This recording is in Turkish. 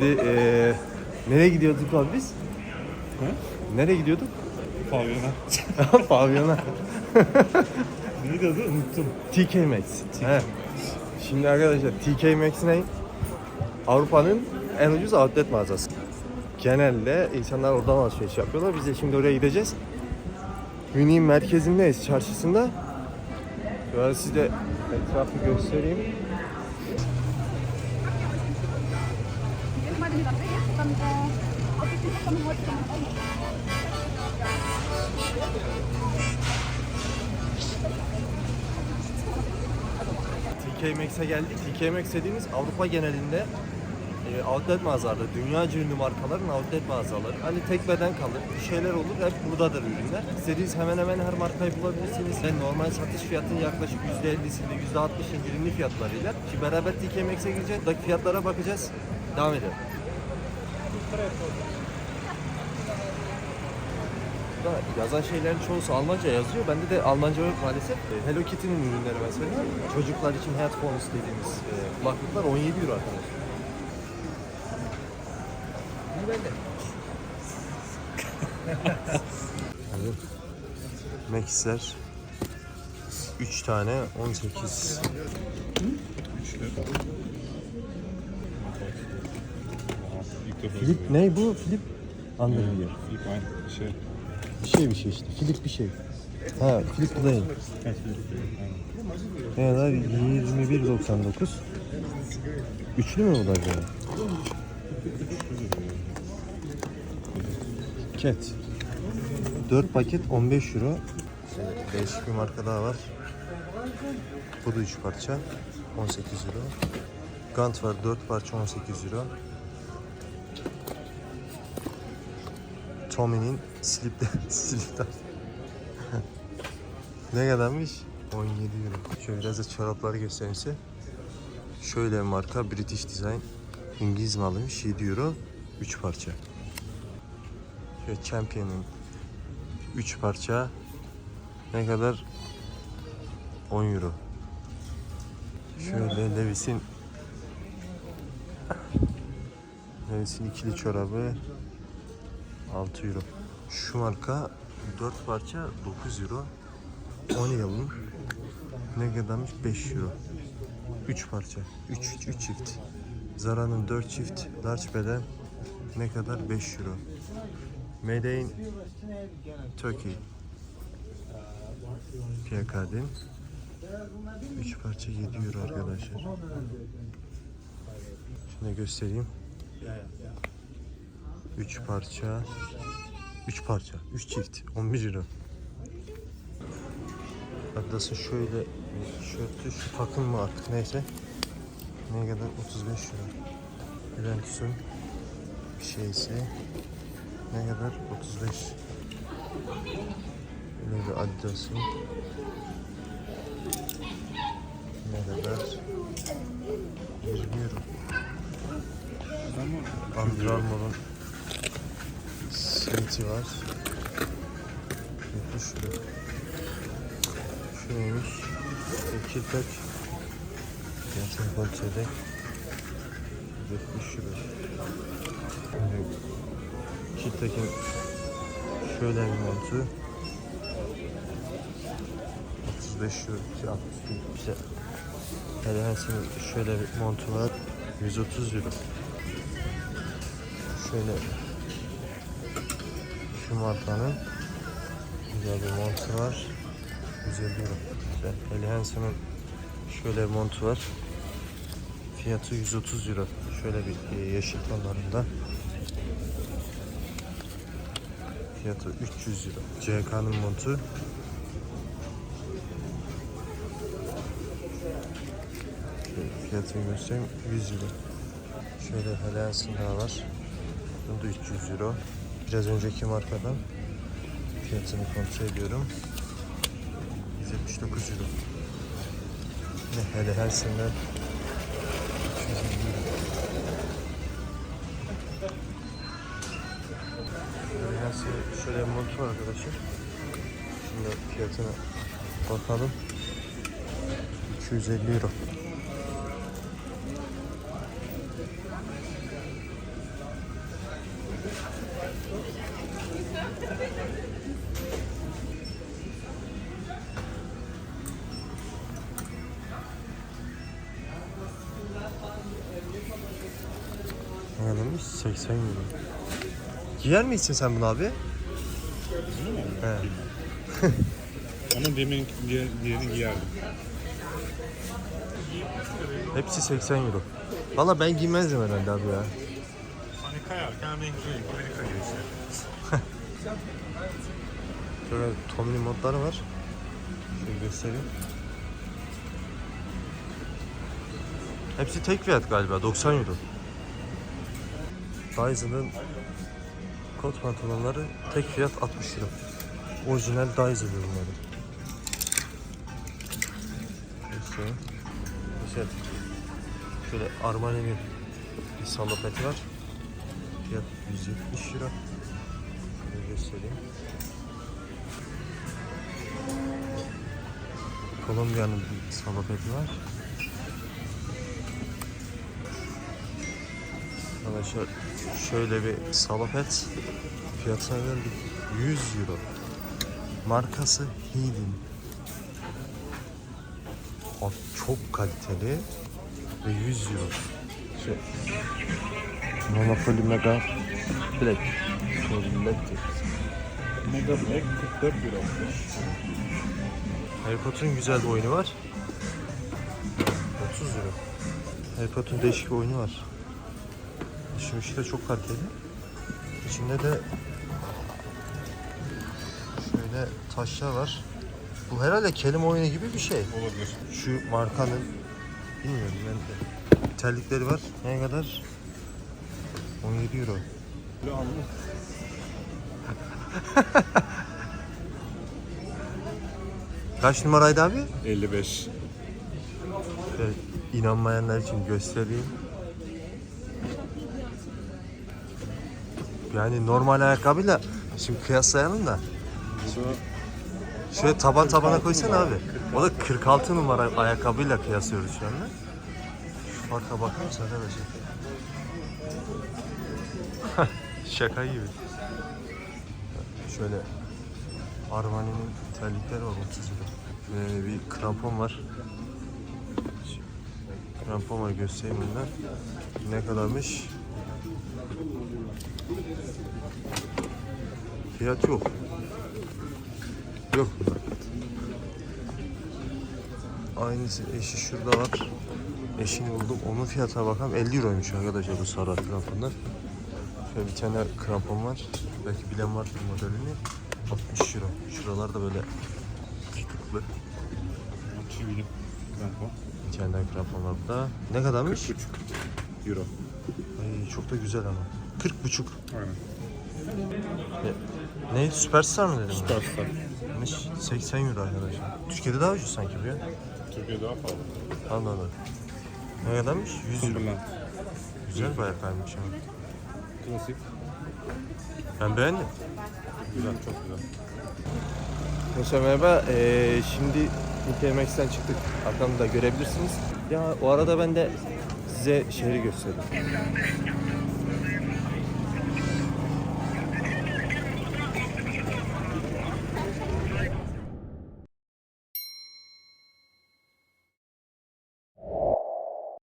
Şimdi eee nereye gidiyorduk abi biz? He? Nereye gidiyorduk? Pavyona. Pavyona. Neydi adı? Unuttum. TK Maxx. He. Şimdi arkadaşlar TK Maxx ne? Avrupa'nın en ucuz outlet mağazası. Genelde insanlar oradan alışveriş yapıyorlar. Biz de şimdi oraya gideceğiz. Münih'in merkezindeyiz, çarşısında. Böyle size etrafı göstereyim. TK Maxx'e geldik. TK dediğimiz Avrupa genelinde e, outlet mağazalarda, dünya ünlü markaların outlet mağazaları. Hani tek beden kalır, bir şeyler olur, hep buradadır ürünler. İstediğiniz hemen hemen her markayı bulabilirsiniz. Ve normal satış fiyatının yaklaşık %50'sinde, %60 indirimli fiyatlarıyla. Şimdi beraber TK Maxx'e gireceğiz, fiyatlara bakacağız. Devam edelim. Burada yazan şeylerin çoğusu Almanca yazıyor. Bende de Almanca yok maalesef. Hello Kitty'nin ürünleri mesela. Çocuklar için headphones dediğimiz e, kulaklıklar 17 euro arkadaşlar. İyi bende. Max'ler 3 tane 18. İlk defa Flip ne bu? Flip Underwear. İlk aynı şey. Bir şey bir şey işte. Flip bir şey. Ha. Kaç bir Ne kadar? 21.99. Üçlü mü bu da acaba? Cat. 4 paket 15 euro. Değişik bir marka daha var. Bu da 3 parça. 18 euro. Gant var 4 parça 18 euro. Tommy'nin slip slipler. ne kadarmış? 17 euro. Şöyle biraz da çorapları göstereyim size. Şöyle marka British Design. İngiliz malıymış 7 euro. 3 parça. Şöyle Champion'ın 3 parça. Ne kadar? 10 euro. Şöyle Levi's'in Levi's'in ikili çorabı 6 euro. Şu marka 4 parça 9 euro. 10 yılın ne kadarmış 5 euro. 3 parça. 3 3 çift. Zara'nın 4 çift large beden ne kadar 5 euro. Made in Turkey. Piyakadin. 3 parça 7 euro arkadaşlar. Şunu göstereyim. 3 parça. 3 parça. 3 çift. 11 euro. Adidas'ın şöyle tişörtü şu takım mı artık neyse. Ne kadar? 35 euro. Juventus'un şeysi ne kadar? 35 Böyle bir Adidas'ın. Ne kadar? 20 euro. Under Armour'un simiti var. 70 euro. Şu neymiş? İki tek. Fiyatını kontrol edek. 70 euro. Şimdi Kiltek'in şöyle bir montu. 35 euro. Şey, 60 euro. İşte Hele Hansen'in şöyle bir montu var. 130 euro. Şöyle şu markanın güzel bir montu var. 150 euro. İşte Helly Hansen'ın şöyle bir montu var. Fiyatı 130 euro. Şöyle bir e, yeşil tonlarında. Fiyatı 300 euro. CK'nın montu. Fiyatını göstereyim. 100 euro. Şöyle Helly Hansen daha var. Bunda 300 euro. Biraz önceki markadan fiyatını kontrol ediyorum. 179 euro. Yine hele her sene 350 euro. Hele her sene şöyle bir mont var arkadaşlar. Şimdi fiyatına bakalım. 250 euro. Ne kadarmış? 80 euro. Giyer misin sen bunu abi? Bunu mu? He. Ama demin diğer, diğerini giyerdim. Hepsi 80 euro. Valla ben giymezdim herhalde abi ya. Hani kayarken Amerika Amerika girişi. Şöyle Tommy modları var. Şöyle göstereyim. Hepsi tek fiyat galiba 90 euro. Dyson'ın kot pantolonları tek fiyat 60 euro. Orijinal Dyson ürünleri. Göstereyim. Güzel. Şöyle Armani'nin bir salopeti var. Fiyat 170 euro. Şöyle göstereyim. Kolombiya'nın bir salopeti var. Arkadaşlar şöyle bir salopet fiyatına geldik 100 euro. Markası Hidin. Çok kaliteli ve 100 euro. Şey, Monopoly Mega Black. Şöyle Black. Mega Black 44 euro. Harry Potter'ın güzel bir oyunu var. 30 lira. Harry Potter'ın değişik bir oyunu var. Işımışı da çok kaliteli. İçinde de şöyle taşlar var. Bu herhalde kelime oyunu gibi bir şey. Olabilir. Şu markanın bilmiyorum ben de. Terlikleri var. Ne kadar? 17 euro. Aldım. Kaç numaraydı abi? 55. Evet, inanmayanlar için göstereyim. Yani normal ayakkabıyla şimdi kıyaslayalım da. Da Şöyle taban tabana koysana abi. O da 46 numara ayakkabıyla kıyaslıyoruz şu anda. Şu farka bakar mısın arkadaşlar? Şaka gibi. Şöyle Armani'nin terlikleri var 30 lira. Şöyle bir krampon var. Krampon var göstereyim bundan. Ne kadarmış? Fiyat yok. Yok burada. Aynısı eşi şurada var. Eşini buldum. Onun fiyatına bakalım 50 euroymuş arkadaşlar bu sarı kramponlar. Şöyle bir tane krampon var. Belki bilen var bu modelini. 60 euro. Şuralar da böyle çivilim. Krampon. Bir tane daha krampon var burada. Ne kadarmış? 40 euro. Ay, çok da güzel ama. 40 buçuk. Aynen. Ne? ne? Süperstar mı dedim? Süperstar. Neymiş? 80 euro arkadaşlar. Türkiye'de daha ucuz sanki bu ya. Türkiye daha pahalı. Allah Allah. Ne kadarmış? 100 euro. Güzel bir ayakkabıymış ama. Klasik. Ben beğendim. Güzel, çok güzel. Arkadaşlar merhaba. Ee, şimdi Intermex'ten çıktık. Arkamda da görebilirsiniz. Ya o arada ben de size şehri göstereyim.